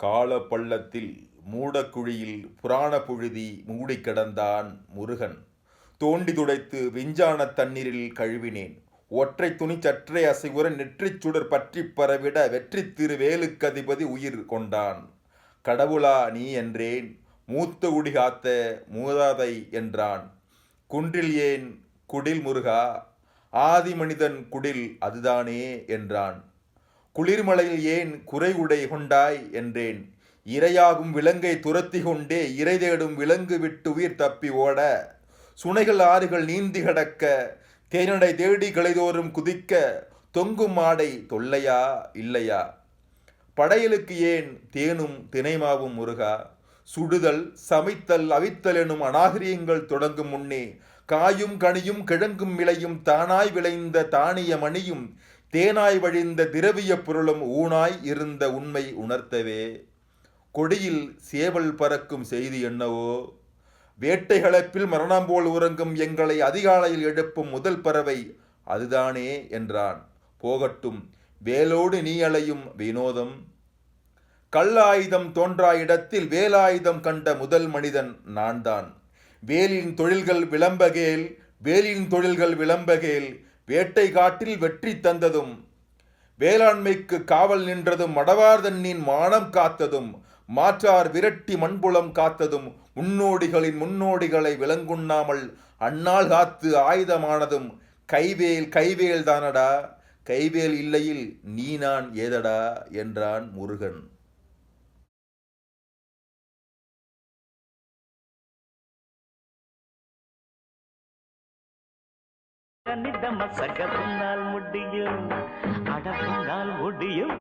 கால பள்ளத்தில் மூடக்குழியில் புராண புழுதி மூடி கிடந்தான் முருகன். தோண்டி துடைத்து விஞ்ஞான தண்ணீரில் கழுவினேன். ஒற்றை துணி சற்றே அசைவுற நெற்றிச் சுடர் பற்றி பரவிட வெற்றி திருவேலுக்கதிபதி உயிர் கொண்டான். கடவுளா நீ என்றேன். மூத்த குடி காத்த மூதாதை என்றான். குன்றில் ஏன் குடில் முருகா? ஆதி மனிதன் குடில் அதுதானே என்றான். குளிர்மலையில் ஏன் குறை உடை கொண்டாய் என்றேன். இரையாகும் விலங்கை துரத்தி கொண்டே இறை தேடும் விலங்கு விட்டு உயிர் தப்பி ஓட. சுனைகள் ஆறுகள் நீந்தி கடக்க. தேனடை தேடி களைதோறும் குதிக்க. தொங்கும் மாடை தொல்லையா இல்லையா? படையலுக்கு ஏன் தேனும் தினைமாவும் முருகா? சுடுதல் சமைத்தல் அவித்தல் எனும் அநாகரியங்கள் தொடங்கும் முன்னே காயும் கனியும் கிழங்கும் விளையும் தானாய் விளைந்த தானிய மணியும் தேனாய் வழிந்த திரவிய பொருளும் ஊனாய் இருந்த உண்மை உணர்த்தவே. கொடியில் சேவல் பறக்கும் செய்தி என்னவோ? வேட்டை களைப்பில் மரணம் போல் உறங்கும் எங்களை அதிகாலையில் எழுப்பும் முதல் பறவை அதுதானே என்றான். போகட்டும் வேலோடு நீ அலையும் வினோதம். கல்லாயுதம் தோன்றா இடத்தில் வேலாயுதம் கண்ட முதல் மனிதன் நான்தான். வேலின் தொழில்கள் விளம்பகேல் வேலின் தொழில்கள் விளம்பகேல் வேட்டை காட்டில் வெற்றி தந்ததும் வேளாண்மைக்கு காவல் நின்றதும் மடவார்தன்னின் மானம் காத்ததும் மாற்றார் விரட்டி மண்புலம் காத்ததும் முன்னோடிகளின் முன்னோடிகளை விலங்குண்ணாமல் அண்ணால் காத்து ஆயுதமானதும் கைவேல் கைவேல் தானடா கைவேல் இல்லையில் நீ நான் ஏதடா என்றான் முருகன். கனிதம சகத்தினால் முடியும். அடப்பினால் முடியும்.